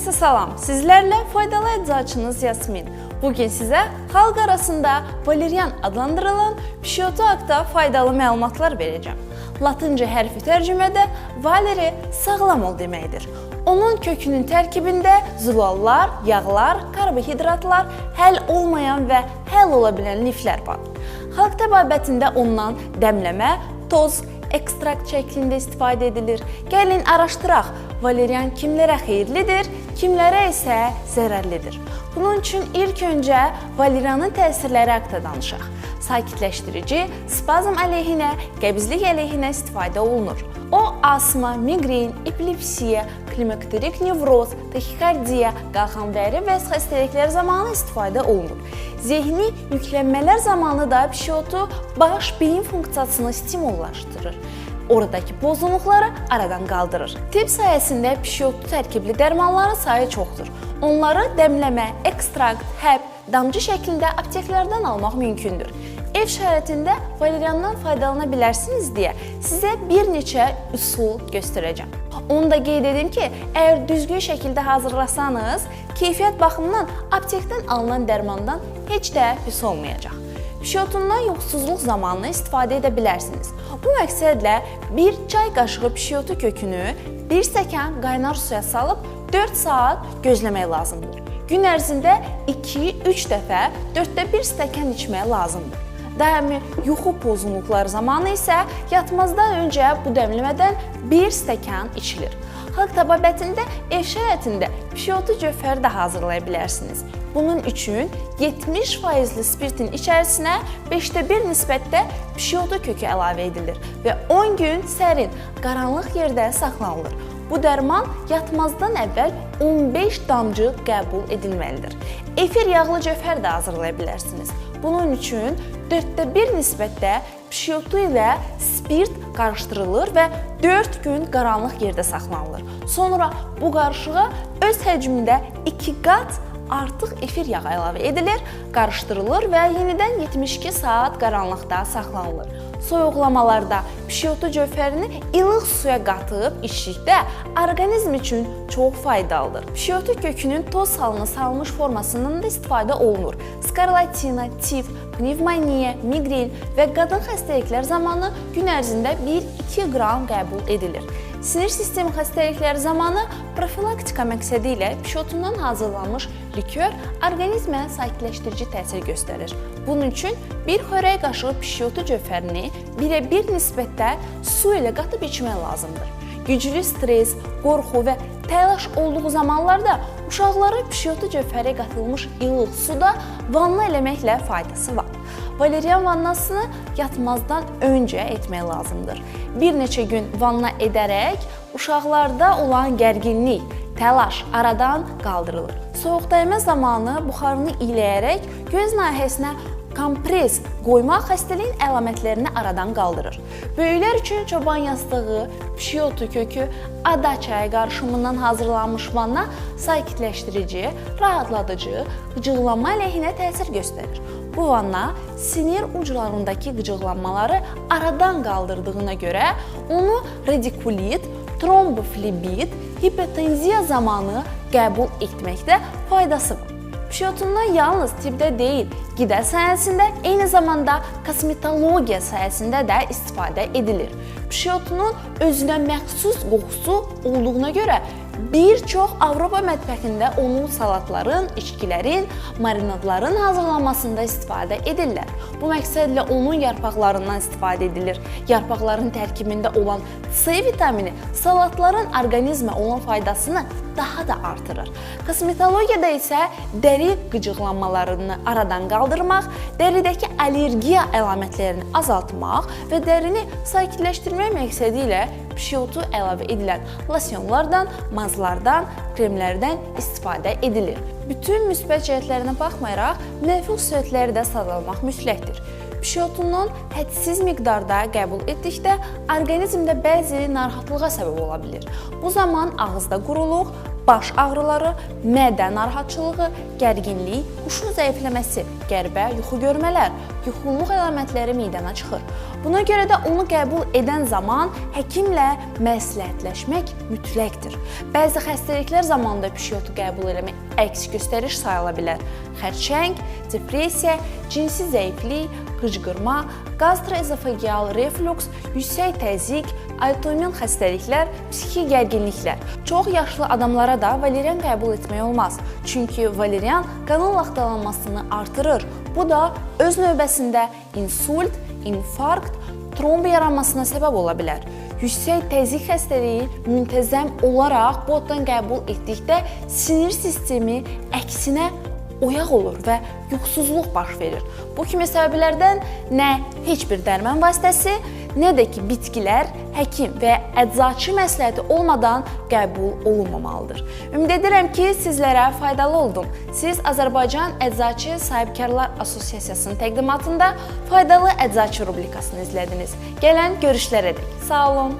Herkese salam. Sizlerle faydalı eczacınız Yasmin. Bugün size halk arasında valerian adlandırılan pişiyotu haqqında faydalı məlumatlar vereceğim. Latince hərfi tərcümədə valeri sağlam ol deməkdir. Onun kökünün tərkibində zülallar, yağlar, karbohidratlar, həll olmayan və həll ola bilən liflər var. Xalq təbabətində ondan dəmləmə, toz, ekstrakt şəklində istifadə edilir. Gəlin araşdıraq, valerian kimlərə xeyirlidir, kimlərə isə zərərlidir. Bunun üçün ilk öncə valerianın təsirləri haqqında danışaq. Sakitləşdirici, spazm əleyhinə, qəbizlik əleyhinə istifadə olunur. O asma, miqren, epilepsiya, klimakterik nevroz, taxikardiya, qalxanbəri və xəstəliklər zamanı istifadə olunur. Zehni yüklənmələr zamanı da pişotu baş beyin funksiyasını stimullaşdırır. Oradakı pozğunluqları aradan qaldırır. Tibb sayəsində pişotu tərkibli dərmanların sayı çoxdur. Onları dəmləmə, ekstrakt, həb, damcı şəklində apteklərdən almaq mümkündür. Ev şəraitində valeriandan faydalana bilərsiniz deyə sizə bir neçə üsul göstərəcəm. Onu da qeyd edim ki, əgər düzgün şəkildə hazırlasanız, keyfiyyət baxımından aptekdən alınan dərmandan heç də pis olmayacaq. Pişotundan yoxsuzluq zamanı istifadə edə bilərsiniz. Bu məqsədlə 1 çay qaşığı pişotu kökünü 1 stəkan qaynar suya salıb 4 saat gözləmək lazımdır. Gün ərzində 2-3 dəfə 4də 1 stəkan içmək lazımdır. Daimi yuxu pozğunluqları zamanı isə yatmazdan öncə bu dəmləmədən 1 stəkan içilir. Xalq təbabətində ev şəraitində pişotu cövhəri də hazırlaya bilərsiniz. Bunun üçün 70%li spirtin içərisinə 5də 1 nisbətdə pişotu kökü əlavə edilir və 10 gün sərin, qaranlıq yerdə saxlanılır. Bu dərman yatmazdan əvvəl 15 damcı qəbul edilməlidir. Efir yağlı cövhər də hazırlaya bilərsiniz. Bunun üçün 4də 1 nisbətdə pişotu ilə spirt qarışdırılır və 4 gün qaranlıq yerdə saxlanılır. Sonra bu qarışığa öz həcmində 2 qat artıq efir yağı əlavə edilir, qarışdırılır və yenidən 72 saat qaranlıqda saxlanılır. Soyuqlamalarda pişotu cövhərini ilıq suya qatıb içdikdə orqanizm üçün çox faydalıdır. Pişotu kökünün toz halına salınmış formasından da istifadə olunur. Skarlatina, tif, pnevmoniya, miqren və qadın xəstəliklər zamanı gün ərzində 1-2 qram qəbul edilir. Sinir sistemi xəstəlikləri zamanı profilaktika məqsədi ilə pişotundan hazırlanmış likör orqanizmə sakitləşdirici təsir göstərir. Bunun üçün bir xörək qaşığı pişotu cövhərini 1-ə 1 nisbətdə su ilə qatıb içmək lazımdır. Güclü stress, qorxu və təlaş olduğu zamanlarda uşaqlara pişotu cövhəri qatılmış ilıq suda vanna eləməklə faydası var. Valerian vannasını yatmazdan öncə etmək lazımdır. Bir neçə gün vanna edərək uşaqlarda olan gərginlik, təlaş aradan qaldırılır. Soyuq dəymə zamanı buxarını iyləyərək göz nahiyəsinə kompres qoymaq xəstəliyin əlamətlərini aradan qaldırır. Böyüklər üçün çoban yastığı, pişiyotu kökü, ada çayı qarışımından hazırlanmış vanna sakitləşdirici, rahatladıcı, qıcıqlanma əleyhinə təsir göstərir. Bu vanna sinir uclarındakı qıcıqlanmaları aradan qaldırdığına görə onu radikulit, tromboflebit, hipertenziya zamanı qəbul etməkdə faydası var. Pişotundan yalnız tibbdə deyil, qida sənayesində, eyni zamanda kosmetologiya sahəsində də istifadə edilir. Pişotunun özünə məxsus qoxusu olduğuna görə bir çox Avropa mətbəxində onun salatların, içkilərin, marinadların hazırlanmasında istifadə edirlər. Bu məqsədlə onun yarpaqlarından istifadə edilir. Yarpaqların tərkibində olan C vitamini salatların orqanizmə olan faydasını daha da artırır. Kosmetologiyada isə dəri qıcıqlanmalarını aradan qaldırmaq, dəridəki allergiya əlamətlərini azaltmaq və dərini sakitləşdirmək məqsədi ilə pişiyotu əlavə edilən losyonlardan, mazlardan, kremlərdən istifadə edilir. Bütün müsbət cəhətlərinə baxmayaraq, mənfi xüsusiyyətləri də sadallamaq mütləqdir. Pişotunun hədsiz miqdarda qəbul etdikdə orqanizmdə bəzi narahatlığa səbəb ola bilər. Bu zaman ağızda quruluq, baş ağrıları, mədə narahatçılığı, gərginlik, huşun zəifləməsi, qəribə yuxu görmələr, yuxuluq əlamətləri meydana çıxır. Buna görə də onu qəbul edən zaman həkimlə məsləhətləşmək mütləqdir. Bəzi xəstəliklər zamanında pişiyotu qəbul etmək əks göstəriş sayıla bilər. Xərçəng, depressiya, cinsi zəiflik, qıcqırma, qastroezofageal refluks, yüksək təzyiq, autoimmun xəstəliklər, psixi gərginliklər. Çox yaşlı adamlara da valerian qəbul etmək olmaz. Çünki valerian qanın laxtalanmasını artırır. Bu da öz növbəsində insult, infarkt, tromb yaranmasına səbəb ola bilər. Yüksək təzyiq xəstəliyi müntəzəm olaraq bu oddan qəbul etdikdə sinir sistemi əksinə oyaq olur və yuxusuzluq baş verir. Bu kimi səbəblərdən nə heç bir dərman vasitəsi, nə də ki bitkilər həkim və əczaçı məsləhəti olmadan qəbul olunmamalıdır. Ümid edirəm ki, sizlərə faydalı oldum. Siz Azərbaycan Əczaçı Sahibkarlar Assosiasiyasının təqdimatında faydalı əczaçı rubrikasını izlədiniz. Gələn görüşlərə dək. Sağ olun.